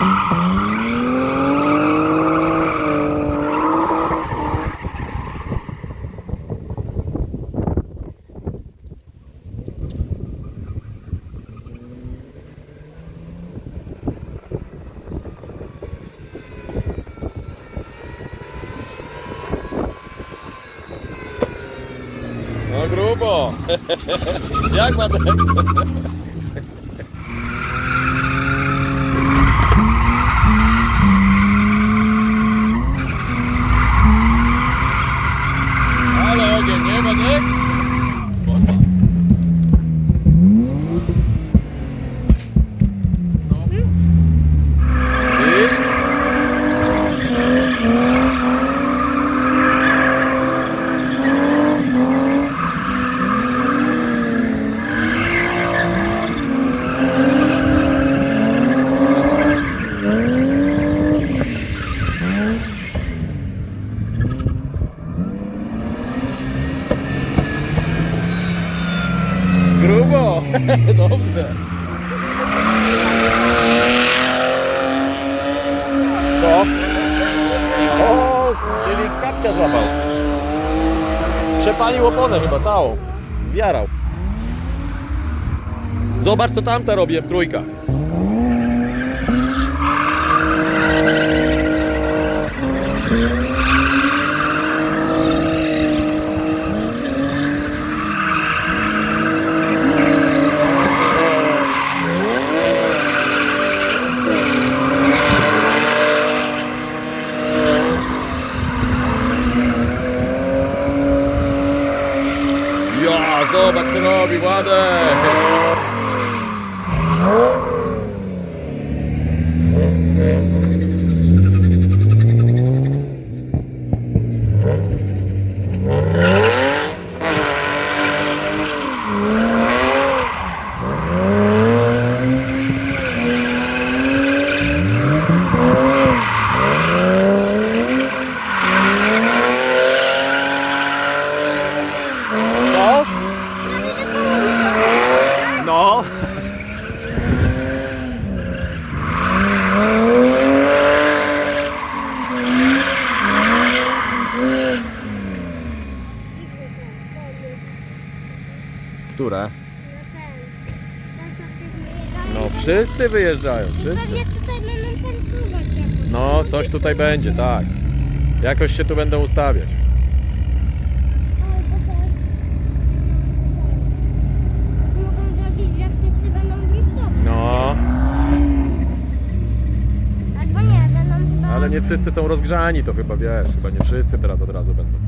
Mm-hmm. No grubo. Jak Madek? Ale ogień, nie Madek? Bomba. No. Widzisz? Grubo! Dobrze. Co? O, czyli kapcia złapał. Przepalił oponę chyba całą. Zjarał. Zobacz co tamta robi M3. Ja, zobacz co robi, Władek! Co? No. Które? No wszyscy wyjeżdżają, wszyscy. Pewnie tutaj będą parkować jakoś. No coś tutaj będzie, tak. Jakoś się tu będą ustawiać. Albo tak. Mogą zrobić, że wszyscy będą driftować. No, Albo nie, będą chyba... ale nie wszyscy są rozgrzani, to chyba wiesz, chyba nie wszyscy teraz od razu będą.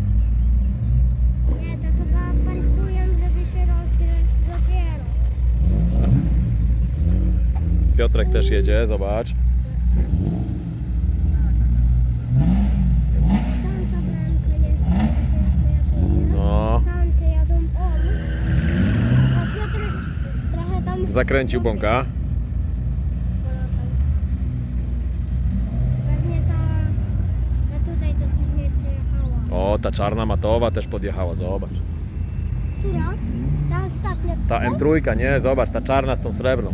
Nie, to chyba parkują, żeby się rozgrzać dopiero. Piotrek też jedzie, zobacz. No, zakręcił bąka. O, ta czarna matowa też podjechała, zobacz. Która? Ta ostatnia. Ta tutaj? M3, nie, zobacz, ta czarna z tą srebrną.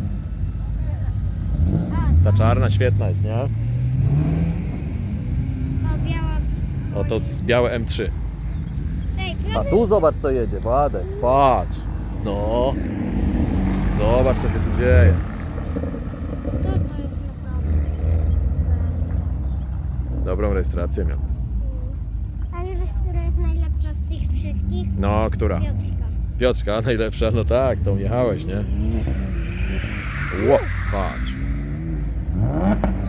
Ta czarna świetna jest, nie? ta biała. O, to z białe M3. Ej, A tu zobacz co jedzie, Władek, patrz. No, zobacz co się tu dzieje. To, to jest naprawdę. Dobrą rejestrację miał. A nie wiesz, która jest najlepsza z tych wszystkich? No, która? Piotrka. Piotrka najlepsza, no tak, tą jechałeś, nie? Ło, patrz. Uh -huh.